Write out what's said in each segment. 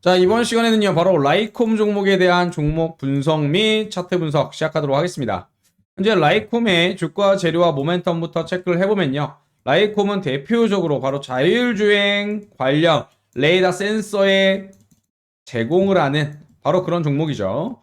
자, 이번 시간에는요, 바로 라이콤 종목에 대한 종목 분석 및 차트 분석 시작하도록 하겠습니다. 현재 라이콤의 주가 재료와 모멘텀부터 체크를 해보면요. 라이콤은 대표적으로 바로 자율주행 관련 레이더 센서에 제공을 하는 바로 그런 종목이죠.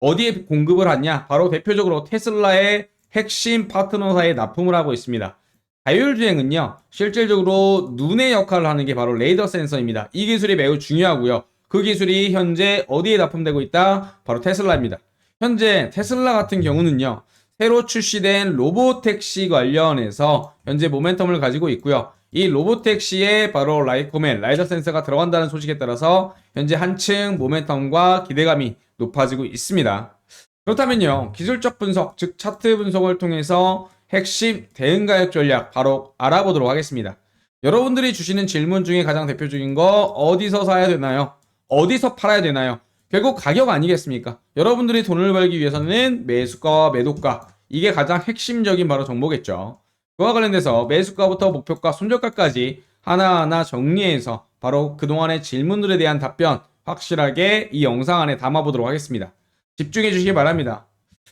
어디에 공급을 하냐? 바로 대표적으로 테슬라의 핵심 파트너사에 납품을 하고 있습니다. 자율주행은요, 실질적으로 눈의 역할을 하는 게 바로 레이더 센서입니다. 이 기술이 매우 중요하고요. 그 기술이 현재 어디에 납품되고 있다? 바로 테슬라입니다. 현재 테슬라 같은 경우는요, 새로 출시된 로보택시 관련해서 현재 모멘텀을 가지고 있고요. 이 로보택시에 바로 라이콤의 라이더 센서가 들어간다는 소식에 따라서 현재 한층 모멘텀과 기대감이 높아지고 있습니다. 그렇다면요, 기술적 분석, 즉 차트 분석을 통해서 핵심 대응 가격 전략 바로 알아보도록 하겠습니다. 여러분들이 주시는 질문 중에 가장 대표적인 거 어디서 사야 되나요? 어디서 팔아야 되나요? 결국 가격 아니겠습니까? 여러분들이 돈을 벌기 위해서는 매수가와 매도가 이게 가장 핵심적인 바로 정보겠죠. 그와 관련돼서 매수가부터 목표가, 손절가까지 하나하나 정리해서 바로 그동안의 질문들에 대한 답변 확실하게 이 영상 안에 담아보도록 하겠습니다. 집중해 주시기 바랍니다.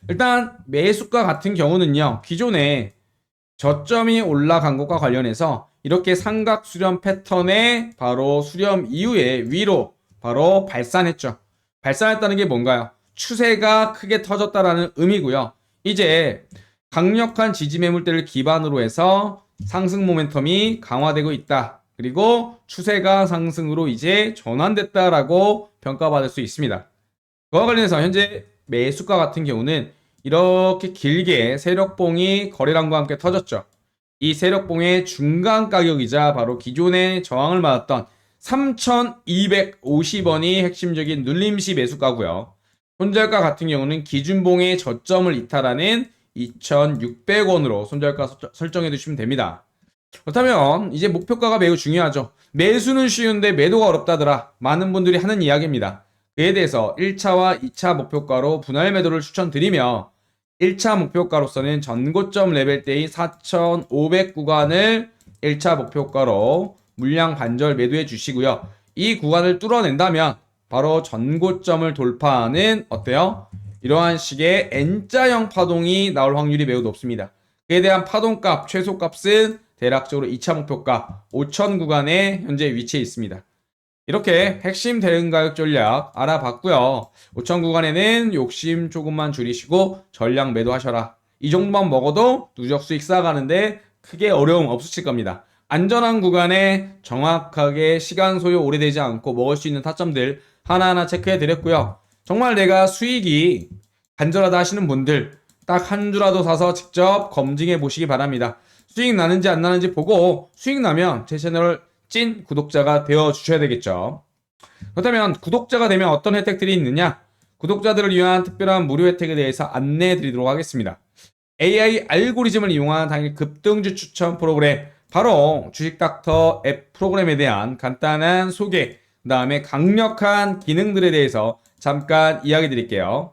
일단 매수가 같은 경우는요. 기존에 저점이 올라간 것과 관련해서 이렇게 삼각 수렴 패턴의 바로 수렴 이후에 위로 바로 발산했죠. 발산했다는 게 뭔가요? 추세가 크게 터졌다라는 의미고요. 이제 강력한 지지 매물대를 기반으로 해서 상승 모멘텀이 강화되고 있다. 그리고 추세가 상승으로 이제 전환됐다라고 평가받을 수 있습니다. 그와 관련해서 현재 매수가 같은 경우는 이렇게 길게 세력봉이 거래량과 함께 터졌죠. 이 세력봉의 중간 가격이자 바로 기존의 저항을 맞았던 3,250원이 핵심적인 눌림시 매수가고요. 손절가 같은 경우는 기준봉의 저점을 이탈하는 2,600원으로 손절가 서- 설정해 두시면 됩니다. 그렇다면 이제 목표가가 매우 중요하죠. 매수는 쉬운데 매도가 어렵다더라. 많은 분들이 하는 이야기입니다. 그에 대해서 1차와 2차 목표가로 분할 매도를 추천드리며 1차 목표가로서는 전고점 레벨대인 4,500 구간을 1차 목표가로 물량 반절 매도해 주시고요. 이 구간을 뚫어낸다면 바로 전고점을 돌파하는 어때요? 이러한 식의 N자형 파동이 나올 확률이 매우 높습니다. 그에 대한 파동값, 최소값은 대략적으로 2차 목표가 5천 구간에 현재 위치해 있습니다. 이렇게 핵심 대응 가격 전략 알아봤고요. 5천 구간에는 욕심 조금만 줄이시고 전량 매도하셔라. 이 정도만 먹어도 누적 수익 쌓아가는데 크게 어려움 없으실 겁니다. 안전한 구간에 정확하게 시간 소요 오래되지 않고 먹을 수 있는 타점들 하나하나 체크해 드렸고요. 정말 내가 수익이 간절하다 하시는 분들 딱 한 주라도 사서 직접 검증해 보시기 바랍니다. 수익 나는지 안 나는지 보고 수익 나면 제 채널 찐 구독자가 되어 주셔야 되겠죠. 그렇다면 구독자가 되면 어떤 혜택들이 있느냐? 구독자들을 위한 특별한 무료 혜택에 대해서 안내해 드리도록 하겠습니다. AI 알고리즘을 이용한 당일 급등주 추천 프로그램 바로 주식닥터 앱 프로그램에 대한 간단한 소개 그 다음에 강력한 기능들에 대해서 잠깐 이야기 드릴게요.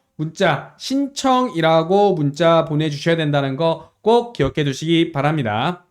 문자 신청이라고 문자 보내주셔야 된다는 거 꼭 기억해 두시기 바랍니다.